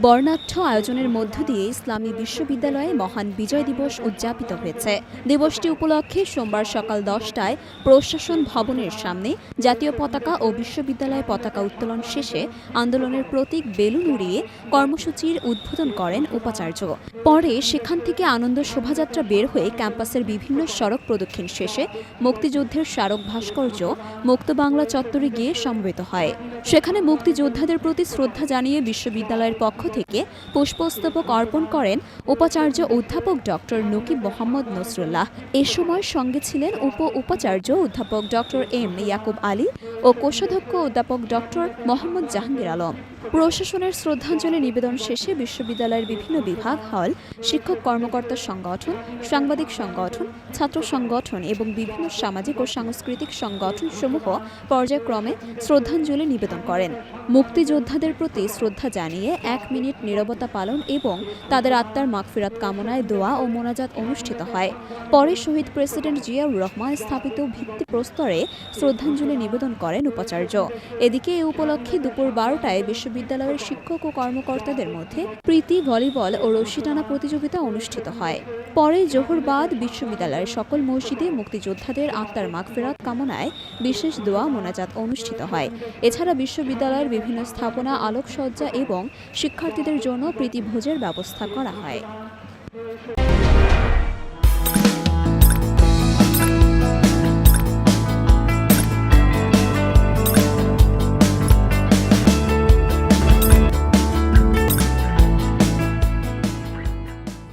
বর্ণাঢ্য আয়োজনের মধ্য দিয়ে ইসলামী বিশ্ববিদ্যালয়ে মহান বিজয় দিবস উদযাপিত হয়েছে। দিবসটি উপলক্ষে সোমবার সকাল দশটায় প্রশাসন ভবনের সামনে জাতীয় পতাকা ও বিশ্ববিদ্যালয় পতাকা উত্তোলন শেষে আন্দোলনের প্রতীক বেলুন উড়িয়ে কর্মসূচির উদ্বোধন করেন উপাচার্য। পরে সেখান থেকে আনন্দ শোভাযাত্রা বের হয়ে ক্যাম্পাসের বিভিন্ন সড়ক প্রদক্ষিণ শেষে মুক্তিযুদ্ধের স্মারক ভাস্কর্য, মুক্ত বাংলা চত্বরে গিয়ে সমবেত হয়। সেখানে মুক্তিযোদ্ধাদের প্রতি শ্রদ্ধা জানিয়ে বিশ্ববিদ্যালয়ের পক্ষ থেকে পুষ্পস্তবক অর্পণ করেন উপাচার্য অধ্যাপক ডক্টর নকিব মোহাম্মদ নসরুল্লাহ। এ সময় সঙ্গে ছিলেন উপ উপাচার্য অধ্যাপক ডক্টর এম ইয়াকুব আলী ও কোষাধ্যক্ষ অধ্যাপক ডক্টর মোহাম্মদ জাহাঙ্গীর আলম। প্রশাসনের শ্রদ্ধাঞ্জলি নিবেদন শেষে বিশ্ববিদ্যালয়ের বিভিন্ন বিভাগ, হল, শিক্ষক কর্মকর্তা সংগঠন, সাংবাদিক সংগঠন, ছাত্র সংগঠন এবং বিভিন্ন সামাজিক ও সাংস্কৃতিক সংগঠন সমূহ পর্যায়ক্রমে শ্রদ্ধাঞ্জলি নিবেদন করেন। মুক্তিযোদ্ধাদের প্রতি শ্রদ্ধা জানিয়ে এক মিনিট নীরবতা পালন এবং তাদের আত্মার মাগফিরাত কামনায় দোয়া ও মোনাজাত অনুষ্ঠিত হয়। পরে শহীদ প্রেসিডেন্ট জিয়াউর রহমান স্থাপিত ভিত্তিপ্রস্তরে শ্রদ্ধাঞ্জলি নিবেদন করেন। উপাচার্য। এদিকে এ উপলক্ষে দুপুর বারোটায় বিশ্ববিদ্যালয়ের শিক্ষক ও কর্মকর্তাদের মধ্যে প্রীতি, ভলিবল ও রশি টানা প্রতিযোগিতা অনুষ্ঠিত হয়। পরে জোহরবাদ বিশ্ববিদ্যালয়ের সকল মসজিদে মুক্তিযোদ্ধাদের আত্মার মাগফেরাত কামনায় বিশেষ দোয়া, মোনাজাত অনুষ্ঠিত হয়। এছাড়া বিশ্ববিদ্যালয়ের বিভিন্ন স্থাপনা, আলোকসজ্জা এবং শিক্ষার্থীদের জন্য প্রীতিভোজের ব্যবস্থা করা হয়।